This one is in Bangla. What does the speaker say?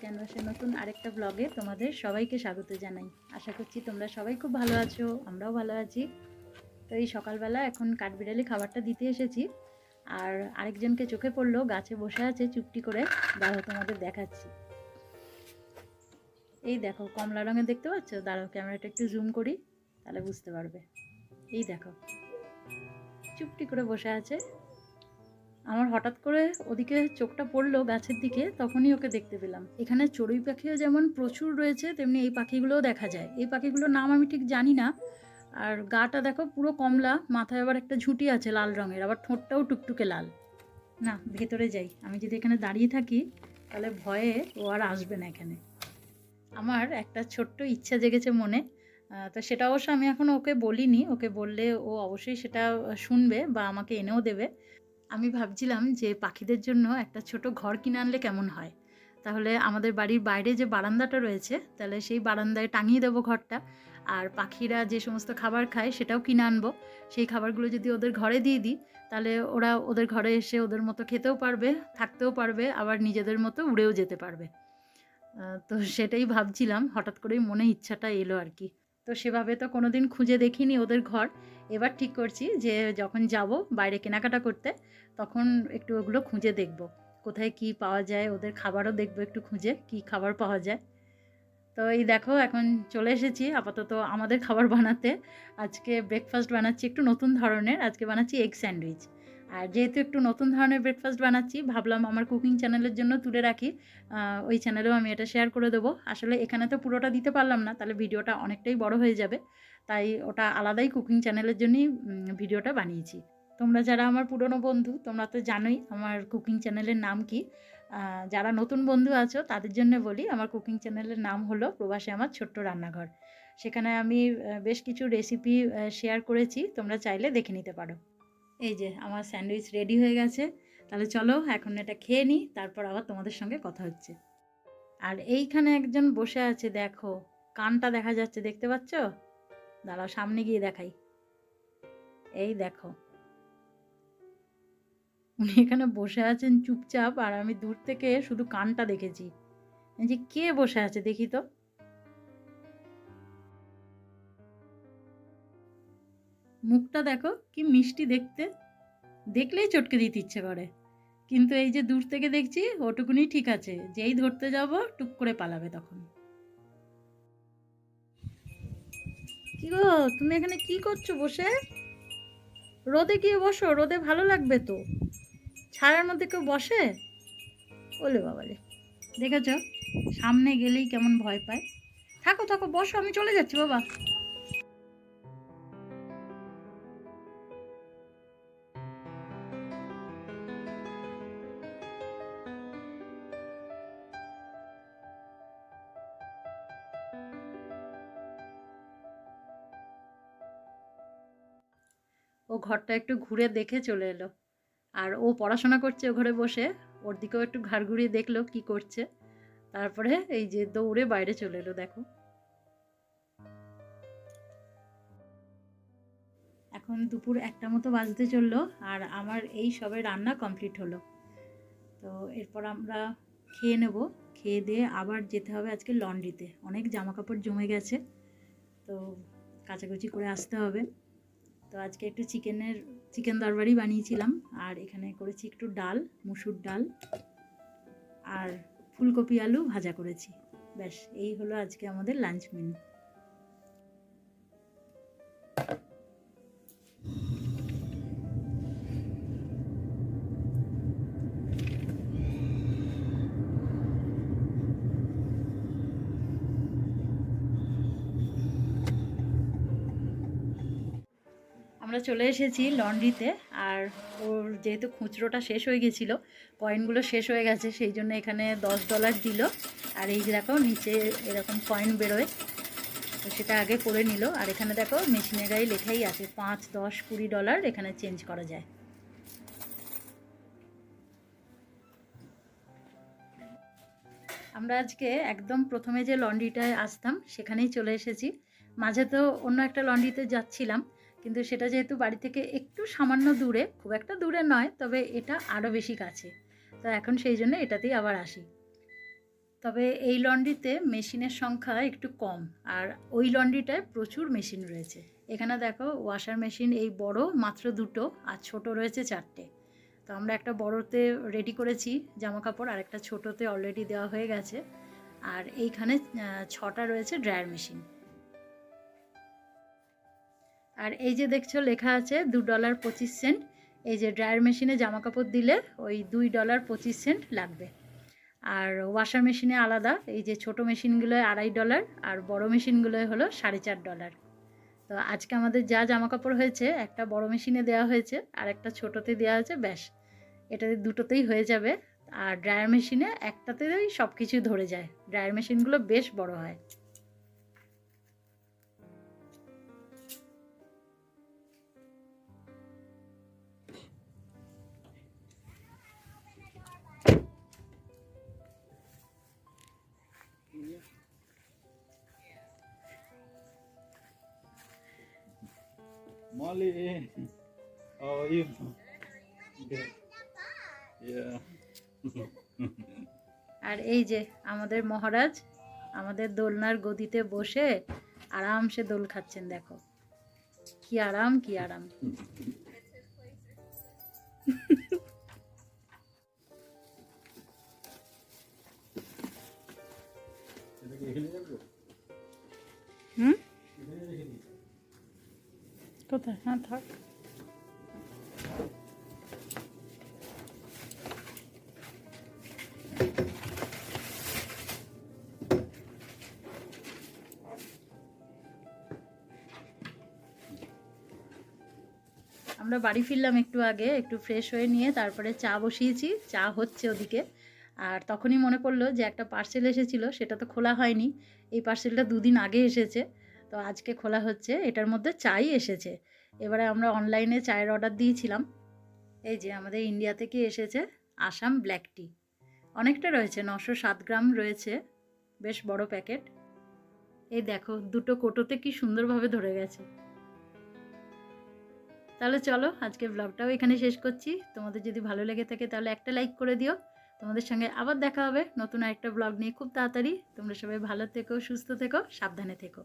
ক্যানভাসের নতুন আরেকটা ব্লগে তোমাদের সবাইকে স্বাগত জানাই। আশা করছি তোমরা সবাই খুব ভালো আছো, আমরাও ভালো আছি। তো এই সকালবেলা এখন কাঠবিড়ালি খাবারটা দিতে এসেছি। আর আরেকজনকে চোখে পড়ল, গাছে বসে আছে, চুপটি করে, দাঁড়াও তোমাদের দেখাচ্ছি। এই দেখো, কমলা রঙের দেখতে পাচ্ছ? দাঁড়াও, ক্যামেরাটা একটু জুম করি, তাহলে বুঝতে পারবে। এই দেখো, চুপটি করে বসে আছে। আমার হঠাৎ করে ওদিকে চোখটা পড়ল গাছের দিকে, তখনই ওকে দেখতে পেলাম। এখানে চড়ুই পাখিও যেমন প্রচুর রয়েছে, তেমনি এই পাখিগুলোও দেখা যায়। এই পাখিগুলোর নাম আমি ঠিক জানি না। আর গাটা দেখো পুরো কমলা, মাথায় আবার একটা ঝুঁটি আছে লাল রঙের, আবার ঠোঁটটাও টুকটুকে লাল। না, ভেতরে যাই। আমি যদি এখানে দাঁড়িয়ে থাকি, তাহলে ভয়ে ও আর আসবে না এখানে। আমার একটা ছোট্ট ইচ্ছা জেগেছে মনে। তো সেটা অবশ্য আমি এখন ওকে বলিনি। ওকে বললে ও অবশ্যই সেটা শুনবে বা আমাকে এনেও দেবে। আমি ভাবছিলাম যে পাখিদের জন্য একটা ছোট ঘর কিনে আনলে কেমন হয়? তাহলে আমাদের বাড়ির বাইরে যে বারান্দাটা রয়েছে, তাহলে সেই বারান্দায় টাঙিয়ে দেবো ঘরটা। আর পাখিরা যে সমস্ত খাবার খায় সেটাও কিনে আনব। সেই খাবারগুলো যদি ওদের ঘরে দিয়ে দিই, তাহলে ওরা ওদের ঘরে এসে ওদের মতো খেতেও পারবে, থাকতেও পারবে, আবার নিজেদের মতো উড়েও যেতে পারবে। তো সেটাই ভাবছিলাম, হঠাৎ করেই মনে ইচ্ছাটা এলো আর কি। তো সেভাবে তো কোনোদিন খুঁজে দেখিনি ওদের ঘর। এবার ঠিক করছি যে যখন যাব বাইরে কেনাকাটা করতে, তখন একটু ওগুলো খুঁজে দেখব। কোথায় কি পাওয়া যায়, ওদের খাবারও দেখব একটু খুঁজে, কি খাবার পাওয়া যায়। তো এই দেখো, এখন চলে এসেছি আপাতত আমাদের খাবার বানাতে। আজকে ব্রেকফাস্ট বানাচ্ছি একটু নতুন ধরনের, আজকে বানাচ্ছি এগ স্যান্ডউইচ আর যেহেতু একটু নতুন ধরনের ব্রেকফাস্ট বানাচ্ছি, ভাবলাম আমার কুকিং চ্যানেলের জন্য তুলে রাখি। ওই চ্যানেলেও আমি এটা শেয়ার করে দেবো। আসলে এখানে তো পুরোটা দিতে পারলাম না, তাহলে ভিডিওটা অনেকটাই বড় হয়ে যাবে। তাই ওটা আলাদাই কুকিং চ্যানেলের জন্যই ভিডিওটা বানিয়েছি। তোমরা যারা আমার পুরনো বন্ধু, তোমরা তো জানোই আমার কুকিং চ্যানেলের নাম কি। যারা নতুন বন্ধু আছো, তাদের জন্য বলি, আমার কুকিং চ্যানেলের নাম হলো প্রবাসে আমার ছোট্ট রান্নাঘর। সেখানে আমি বেশ কিছু রেসিপি শেয়ার করেছি, তোমরা চাইলে দেখে নিতে পারো। এই যে আমার স্যান্ডউইচ রেডি হয়ে গেছে। তাহলে চলো এখন এটা খেয়ে নিই, তারপর আবার তোমাদের সঙ্গে কথা হচ্ছে। আর এইখানে একজন বসে আছে, দেখো, কানটা দেখা যাচ্ছে, দেখতে পাচ্ছ? দাঁড়াও, সামনে গিয়ে দেখাই। এই দেখো। উনি এখানে বসে আছেন চুপচাপ, আর আমি দূর থেকে শুধু কানটা দেখেছি। যে কে বসে আছে, দেখি তো। মুখটা দেখো কি মিষ্টি দেখতে। দেখলেই চটকে দিতে ইচ্ছে করে। কিন্তু এই যে দূর থেকে দেখছি, ওটুকুনি ঠিক আছে। যেই ধরতে যাব, টুক করে পালাবে তখন। কি গো, তুমি এখানে কি করছ বসে? রোদে গিয়ে বসো, রোদে ভালো লাগবে তো। ছায়ার মধ্যে কেউ বসে? ওলে বাবালে দেখেছ? সামনে গেলেই কেমন ভয় পায়। থাকো থাকো, বসো, আমি চলে যাচ্ছি, বাবা। ও ঘরটা একটু ঘুরে দেখে চলে এলো। আর ও পড়াশোনা করছে ও ঘরে বসে। ওর দিকেও একটু ঘাড় ঘুরিয়ে দেখল কি করছে। তারপরে এই যে দৌড়ে বাইরে চলে এলো, দেখো। এখন দুপুর একটা মতো বাজতে চলল আর আমার এই সবে রান্না কমপ্লিট হলো। তো এরপর আমরা খেয়ে নেব। খেয়ে দিয়ে আবার যেতে হবে আজকে লন্ড্রিতে। অনেক জামা কাপড় জমে গেছে। তো কাচাকুচি করে আসতে হবে। তো আজকে একটু চিকেনের, চিকেন দরবারই বানিয়েছিলাম। আর এখানে করেছি একটু ডাল, মুসুর ডাল আর ফুলকপি আলু ভাজা করেছি। ব্যাস, এই হলো আজকে আমাদের লাঞ্চ মেনু আমরা চলে এসেছি লন্ড্রিতে আর ওর যেহেতু খুচরোটা শেষ হয়ে গেছিল কয়েনগুলো শেষ হয়ে গেছে, সেই জন্য এখানে দশ ডলার দিল। আর এই দেখো, নিচে এরকম কয়েন বেরোয়, তো সেটা আগে করে নিল। আর এখানে দেখো, মেশিনের গায়ে লেখাই আছে, পাঁচ, দশ, কুড়ি ডলার এখানে চেঞ্জ করা যায়। আমরা আজকে একদম প্রথমে যে লন্ড্রিটায় আসতাম, সেখানেই চলে এসেছি। মাঝে তো অন্য একটা লন্ড্রিতে যাচ্ছিলাম কিন্তু সেটা যেহেতু বাড়ি থেকে একটু সামান্য দূরে, খুব একটা দূরে নয়, তবে এটা আরও বেশি কাছে। তো এখন সেই জন্য এটাতেই আবার আসি। তবে এই লন্ড্রিতে মেশিনের সংখ্যা একটু কম, আর ওই লন্ড্রিটায় প্রচুর মেশিন রয়েছে। এখানে দেখো, ওয়াশার মেশিন এই বড়, মাত্র দুটো, আর ছোট রয়েছে চারটে। তো আমরা একটা বড়তে রেডি করেছি জামা কাপড় আর একটা ছোটোতে অলরেডি দেওয়া হয়ে গেছে। আর এইখানে ছটা রয়েছে ড্রায়ার মেশিন। আর এই যে দেখছ, লেখা আছে দু ডলার পঁচিশ সেন্ট। এই যে ড্রায়ার মেশিনে জামা কাপড় দিলে ওই দুই ডলার পঁচিশ সেন্ট লাগবে। আর ওয়াশার মেশিনে আলাদা, এই যে ছোটো মেশিনগুলোয় আড়াই ডলার আর বড় মেশিনগুলোয় হলো সাড়ে চার ডলার। তো আজকে আমাদের যা জামা কাপড় হয়েছে, একটা বড় মেশিনে দেওয়া হয়েছে আর একটা ছোটোতে দেওয়া হয়েছে ব্যাস। এটাতে দুটোতেই হয়ে যাবে। আর ড্রায়ার মেশিনে একটাতেই সব কিছু ধরে যায়। ড্রায়ার মেশিনগুলো বেশ বড় হয়। Molly, how are you? Good. Yeah. আর এই যে আমাদের মহারাজ আমাদের দোলনার গদিতে বসে আরামসে দোল খাচ্ছেন দেখো কি আরাম কি আরাম কোথায় হ্যাঁ থাক আমরা বাড়ি ফিরলাম একটু আগে, একটু ফ্রেশ হয়ে নিয়ে তারপরে চা বসিয়েছি, চা হচ্ছে ওদিকে। আর তখনই মনে পড়ল যে একটা পার্সেল এসেছিল, সেটা তো খোলা হয়নি। এই পার্সেলটা দুদিন আগে এসেছে। তো আজকে খোলা হচ্ছে, এটার মধ্যে চাই এসেছে। এবারে আমরা অনলাইনে চায়ের অর্ডার দিয়েছিলাম। এই যে আমাদের ইন্ডিয়া থেকে এসেছে আসাম ব্ল্যাক টি অনেকটা রয়েছে, নশো সাত গ্রাম রয়েছে, বেশ বড় প্যাকেট এই দেখো, দুটো কোটোতে কি সুন্দরভাবে ধরে গেছে। তাহলে চলো, আজকে ব্লগটাও এখানে শেষ করছি। তোমাদের যদি ভালো লেগে থাকে তাহলে একটা লাইক করে দিও। তোমাদের সঙ্গে আবার দেখা হবে নতুন আরেকটা ব্লগ নিয়ে খুব তাড়াতাড়ি। তোমরা সবাই ভালো থেকো, সুস্থ থেকো, সাবধানে থেকো।